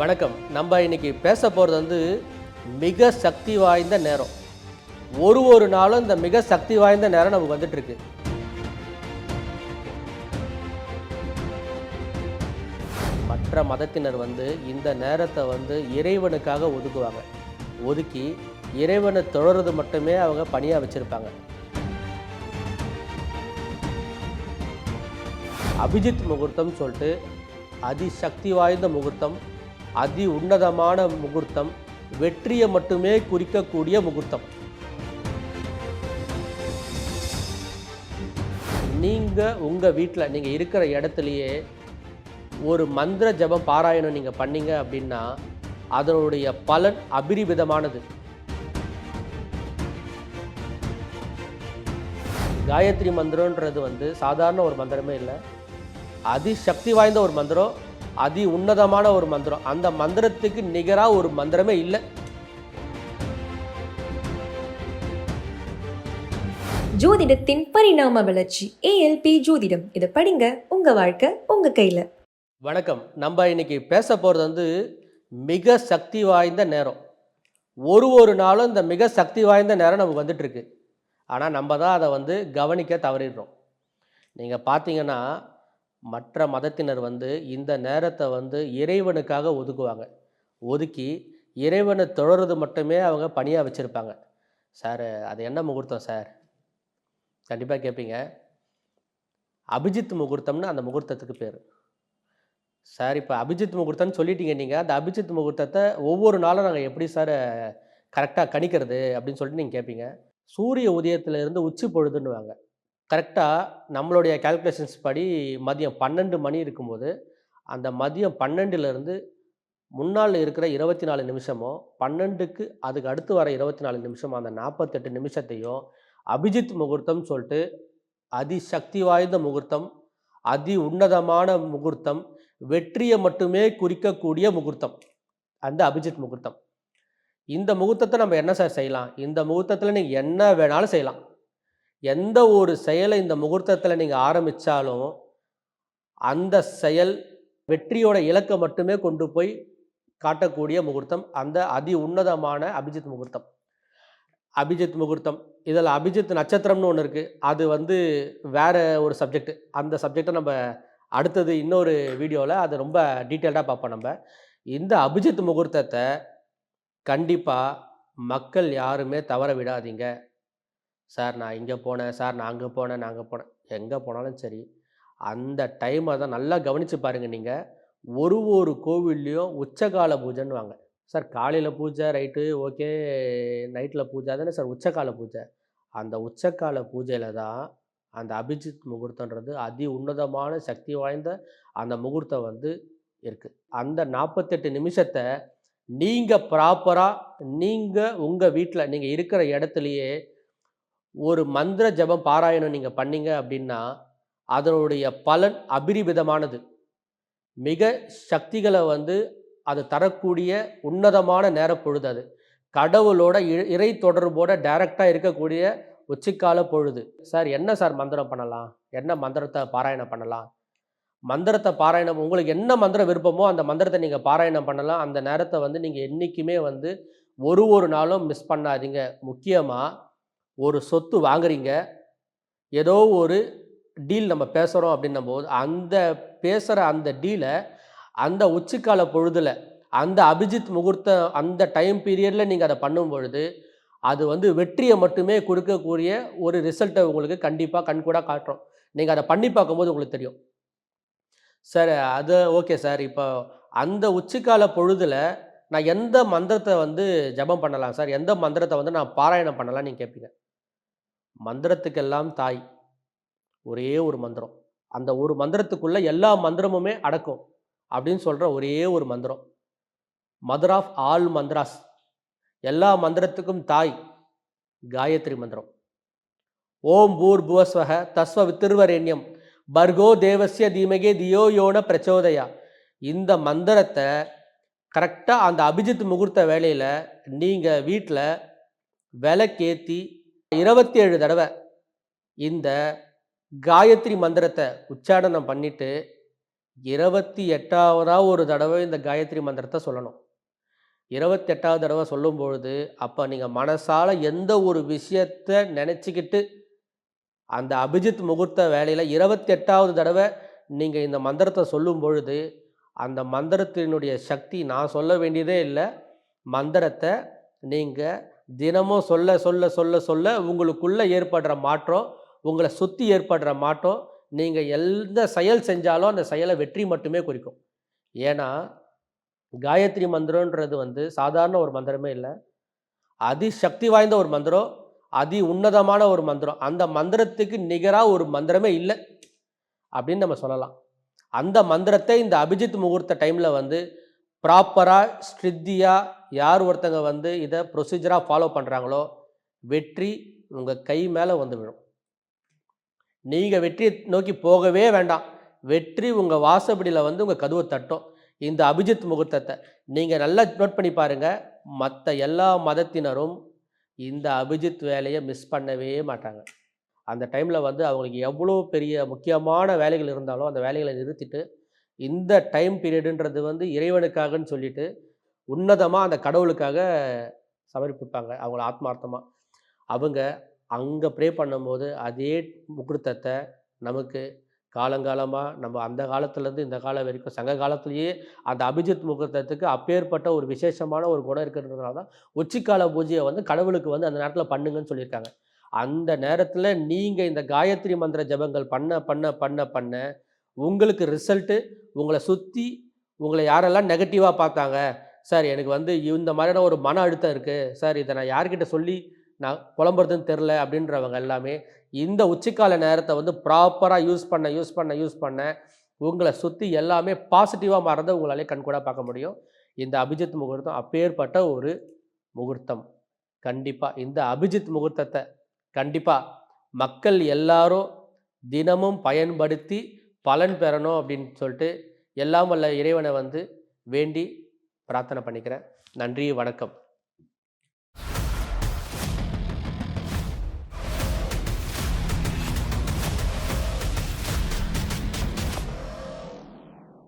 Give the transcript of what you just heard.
வணக்கம். நம்ம இன்றைக்கி பேச போகிறது வந்து மிக சக்தி வாய்ந்த நேரம். ஒரு ஒரு நாளும் இந்த மிக சக்தி வாய்ந்த நேரம் நமக்கு வந்துட்டுருக்கு. மற்ற மதத்தினர் வந்து இந்த நேரத்தை வந்து இறைவனுக்காக ஒதுக்குவாங்க. ஒதுக்கி இறைவனை தொடர்றது மட்டுமே அவங்க பணியாக வச்சுருப்பாங்க. அபிஜித் முகூர்த்தம் சொல்லிட்டு அதிசக்தி வாய்ந்த முகூர்த்தம் அதி உன்னதமான முகூர்த்தம் வெற்றியை மட்டுமே குறிக்கக்கூடிய முகூர்த்தம். நீங்கள் உங்கள் வீட்டில் நீங்கள் இருக்கிற இடத்துலையே ஒரு மந்திர ஜபம் பாராயணம் நீங்கள் பண்ணீங்க அப்படின்னா அதனுடைய பலன் அபிரிவிதமானது. காயத்ரி மந்திரன்றது வந்து சாதாரண ஒரு மந்திரமே இல்லை. அதிசக்தி வாய்ந்த ஒரு மந்திரம். அதி உன்னதமான ஒரு மந்திரம். அந்த மந்திரத்துக்கு நிகராக ஒரு மந்திரமே இல்லை. ஜோதிடத்தின் பரிணாம வளர்ச்சி ஏஎல்பி ஜோதிடம். இதை படிங்க உங்க வாழ்க்கை உங்க கையில. வணக்கம். நம்ம இன்னைக்கு பேச போகிறது வந்து மிக சக்தி வாய்ந்த நேரம். ஒரு ஒரு நாளும் இந்த மிக சக்தி வாய்ந்த நேரம் நமக்கு வந்துட்டு இருக்கு ஆனால் நம்ம தான் அதை வந்து கவனிக்க தவறிடுறோம். நீங்கள் பார்த்தீங்கன்னா மற்ற மதத்தினர் வந்து இந்த நேரத்தை வந்து இறைவனுக்காக ஒதுக்குவாங்க. ஒதுக்கி இறைவனை தொடர்றது மட்டுமே அவங்க பணியாக வச்சுருப்பாங்க. சார் அது என்ன முகூர்த்தம் சார்? கண்டிப்பாக கேட்பீங்க அபிஜித் முகூர்த்தம்னு அந்த முகூர்த்தத்துக்கு பேர். சார் இப்போ அபிஜித் முகூர்த்தம்னு சொல்லிட்டீங்க நீங்கள் அந்த அபிஜித் முகூர்த்தத்தை ஒவ்வொரு நாளும் நாங்கள் எப்படி சார் கரெக்டாக கணிக்கிறது அப்படின்னு சொல்லிட்டு நீங்கள் கேட்பீங்க சூரிய உதயத்துல இருந்து உச்சி பொழுதுன்னுவாங்க. கரெக்டாக நம்மளுடைய கால்குலேஷன்ஸ் படி மதியம் பன்னெண்டு மணி இருக்கும்போது அந்த மதியம் பன்னெண்டுலேருந்து முன்னால் இருக்கிற இருபத்தி நாலு நிமிஷமோ பன்னெண்டுக்கு அதுக்கு அடுத்து வர இருபத்தி நாலு நிமிஷமோ அந்த நாற்பத்தெட்டு நிமிஷத்தையும் அபிஜித் முகூர்த்தம் சொல்லிட்டு அதிசக்தி வாய்ந்த முகூர்த்தம் அதி உன்னதமான முகூர்த்தம் வெற்றியை மட்டுமே குறிக்கக்கூடிய முகூர்த்தம். அந்த அபிஜித் முகூர்த்தம். இந்த முகூர்த்தத்தை நம்ம என்ன சார் செய்யலாம்? இந்த முகூர்த்தத்தில் நீங்கள் என்ன வேணாலும் செய்யலாம். எந்த ஒரு செயலை இந்த முகூர்த்தத்தில் நீங்கள் ஆரம்பித்தாலும் அந்த செயல் வெற்றியோட இலக்கை மட்டுமே கொண்டு போய் காட்டக்கூடிய முகூர்த்தம் அந்த அதி உன்னதமான அபிஜித் முகூர்த்தம். அபிஜித் முகூர்த்தம். இதில் அபிஜித் நட்சத்திரம்னு ஒன்று இருக்குது அது வந்து வேறு ஒரு சப்ஜெக்ட் அந்த சப்ஜெக்டை நம்ம அடுத்தது இன்னொரு வீடியோவில் அது ரொம்ப டீட்டெயில்டாக பார்ப்போம் நம்ம. இந்த அபிஜித் முகூர்த்தத்தை கண்டிப்பாக மக்கள் யாருமே தவற விடாதீங்க. சார் நான் இங்கே போனேன் சார் நான் அங்கே போனேன் நான் அங்கே போனேன். எங்கே போனாலும் சரி அந்த டைமை தான் நல்லா கவனித்து பாருங்கள் நீங்கள் ஒரு ஒரு கோவில்லையும் உச்சகால பூஜைன்னு வாங்க. சார் காலையில் பூஜை ரைட்டு ஓகே நைட்டில் பூஜை தானே சார் உச்சகால பூஜை? அந்த உச்சகால பூஜையில் தான் அந்த அபிஜித் முகூர்த்தன்றது அதி உன்னதமான சக்தி வாய்ந்த அந்த முகூர்த்தம் வந்து இருக்குது அந்த நாற்பத்தெட்டு நிமிஷத்தை நீங்கள் ப்ராப்பராக நீங்கள் உங்கள் வீட்டில் நீங்கள் இருக்கிற இடத்துலையே ஒரு மந்திர ஜபம் பாராயணம் நீங்கள் பண்ணீங்க அப்படின்னா அதனுடைய பலன் அபிரிவிதமானது மிக சக்திகளை வந்து அது தரக்கூடிய உன்னதமான நேரப்பொழுது பொழுது அது. கடவுளோட இ- இறை தொடர்போட டைரக்டாக இருக்கக்கூடிய உச்சிக்கால பொழுது. சார் என்ன சார் மந்திரம் பண்ணலாம்? என்ன மந்திரத்தை பாராயணம் பண்ணலாம்? மந்திரத்தை பாராயணம் உங்களுக்கு என்ன மந்திரம் விருப்பமோ அந்த மந்திரத்தை நீங்கள் பாராயணம் பண்ணலாம். அந்த நேரத்தை வந்து நீங்கள் என்றைக்குமே வந்து ஒரு ஒரு நாளும் மிஸ் பண்ணாதீங்க. முக்கியமாக ஒரு சொத்து வாங்குறீங்க. ஏதோ ஒரு டீல் நம்ம பேசுகிறோம் அப்படின்னும் போது அந்த பேசுகிற அந்த டீலை அந்த உச்சிக்கால பொழுதில் அந்த அபிஜித் முகூர்த்தம் அந்த டைம் பீரியடில் நீங்கள் அதை பண்ணும் பொழுது அது வந்து வெற்றியை மட்டுமே கொடுக்கக்கூடிய ஒரு ரிசல்ட்டை உங்களுக்கு கண்டிப்பாக கண்கூடாக காட்டுறோம். நீங்கள் அதை பண்ணி பார்க்கும்போது உங்களுக்கு தெரியும். சார் அது ஓகே சார். இப்போ அந்த உச்சிக்கால பொழுதில் நான் எந்த மந்திரத்தை வந்து ஜெபம் பண்ணலாம் சார்? எந்த மந்திரத்தை வந்து நான் பாராயணம் பண்ணலாம் நீங்கள் கேட்பீங்க மந்திரத்துக்கெல்லாம் தாய். ஒரே ஒரு மந்திரம். அந்த ஒரு மந்திரத்துக்குள்ள எல்லா மந்திரமுமே அடக்கும். அப்படின்னு சொல்கிற ஒரே ஒரு மந்திரம். மதர் ஆஃப் ஆல் மந்திராஸ் எல்லா மந்திரத்துக்கும் தாய். காயத்ரி மந்திரம். ஓம் பூர் புவஸ்வக தஸ்வ வித்திருவரேண்யம். பர்கோ தேவஸ்ய தீமகே தியோ யோன பிரச்சோதயா. இந்த மந்திரத்தை கரெக்டாக அந்த அபிஜித் முகூர்த்த வேலையில் நீங்கள் வீட்டில் விளக்கேற்றி இருபத்தி ஏழு தடவை இந்த காயத்ரி மந்திரத்தை உச்சாடனம் பண்ணிட்டு இருபத்தி எட்டாவதாக ஒரு தடவை இந்த காயத்ரி மந்திரத்தை சொல்லணும். இருபத்தெட்டாவது தடவை சொல்லும் பொழுது அப்போ நீங்கள் மனசால் எந்த ஒரு விஷயத்தை நினச்சிக்கிட்டு அந்த அபிஜித் முகூர்த்த வேலையில் இருபத்தெட்டாவது தடவை நீங்கள் இந்த மந்திரத்தை சொல்லும் பொழுது அந்த மந்திரத்தினுடைய சக்தி நான் சொல்ல வேண்டியதே இல்லை. மந்திரத்தை நீங்கள் தினமும் சொல்ல சொல்ல சொல்ல சொல்ல உங்களுக்குள்ளே ஏற்படுற மாற்றம் உங்களை சுற்றி ஏற்படுற மாற்றம் நீங்கள் எந்த செயல் செஞ்சாலும் அந்த செயலை வெற்றி மட்டுமே குறிக்கும். ஏன்னா காயத்ரி மந்திரன்றது வந்து சாதாரண ஒரு மந்திரமே இல்லை. அதிசக்தி வாய்ந்த ஒரு மந்திரம் அதி உன்னதமான ஒரு மந்திரம். அந்த மந்திரத்துக்கு நிகராக ஒரு மந்திரமே இல்லை அப்படின்னு நம்ம சொல்லலாம். அந்த மந்திரத்தை இந்த அபிஜித் முகூர்த்த டைமில் வந்து ப்ராப்பராக ஸ்ட்ரித்தியாக யார் ஒருத்தங்க வந்து இதை ப்ரொசீஜராக ஃபாலோ பண்ணுறாங்களோ வெற்றி உங்கள் கை மேலே வந்து விழும். நீங்கள் வெற்றியை நோக்கி போகவே வேண்டாம். வெற்றி உங்கள் வாசப்படியில் வந்து உங்கள் கதவை தட்டும். இந்த அபிஜித் முகூர்த்தத்தை நீங்கள் நல்லா நோட் பண்ணி பாருங்கள் மற்ற எல்லா மதத்தினரும் இந்த அபிஜித் வேலையை மிஸ் பண்ணவே மாட்டாங்க. அந்த டைமில் வந்து அவங்களுக்கு எவ்வளோ பெரிய முக்கியமான வேலைகள் இருந்தாலும் அந்த வேலைகளை நிறுத்திட்டு இந்த டைம் பீரியடுன்றது வந்து இறைவனுக்காகன்னு சொல்லிட்டு உன்னதமாக அந்த கடவுளுக்காக சமர்ப்பிப்பாங்க அவங்கள ஆத்மார்த்தமாக அவங்க அங்கே ப்ரே பண்ணும்போது அதே முகூர்த்தத்தை நமக்கு காலங்காலமாக நம்ம அந்த காலத்துலேருந்து இந்த காலம் வரைக்கும் சங்க காலத்துலேயே அந்த அபிஜித் முகூர்த்தத்துக்கு அப்பேற்பட்ட ஒரு விசேஷமான ஒரு குணம் இருக்கிறதுனால தான் உச்சிக்கால பூஜையை வந்து கடவுளுக்கு வந்து அந்த நேரத்தில் பண்ணுங்கன்னு சொல்லியிருக்காங்க. அந்த நேரத்தில் நீங்கள் இந்த காயத்ரி மந்திர ஜபங்கள் பண்ண பண்ண பண்ண பண்ண உங்களுக்கு ரிசல்ட்டு உங்களை சுற்றி உங்களை யாரெல்லாம் நெகட்டிவாக பார்த்தாங்க சார் எனக்கு வந்து இந்த மாதிரியான ஒரு மன அழுத்தம் இருக்குது சார் இதை நான் யார்கிட்ட சொல்லி நான் புலம்புறதுன்னு தெரில அப்படின்றவங்க எல்லாமே இந்த உச்சிக்கால நேரத்தை வந்து ப்ராப்பராக யூஸ் பண்ண யூஸ் பண்ண யூஸ் பண்ண உங்களை சுற்றி எல்லாமே பாசிட்டிவாக மாறதை உங்களாலே கண்கூடாக பார்க்க முடியும். இந்த அபிஜித் முகூர்த்தம் அப்பேற்பட்ட ஒரு முகூர்த்தம். கண்டிப்பாக இந்த அபிஜித் முகூர்த்தத்தை கண்டிப்பாக மக்கள் எல்லாரும் தினமும் பயன்படுத்தி பலன் பெறணும் அப்படின்னு சொல்லிட்டு எல்லாம் வல்ல இறைவனை வந்து வேண்டி பிரார்த்தனை பண்ணிக்கிறேன். நன்றி வணக்கம்.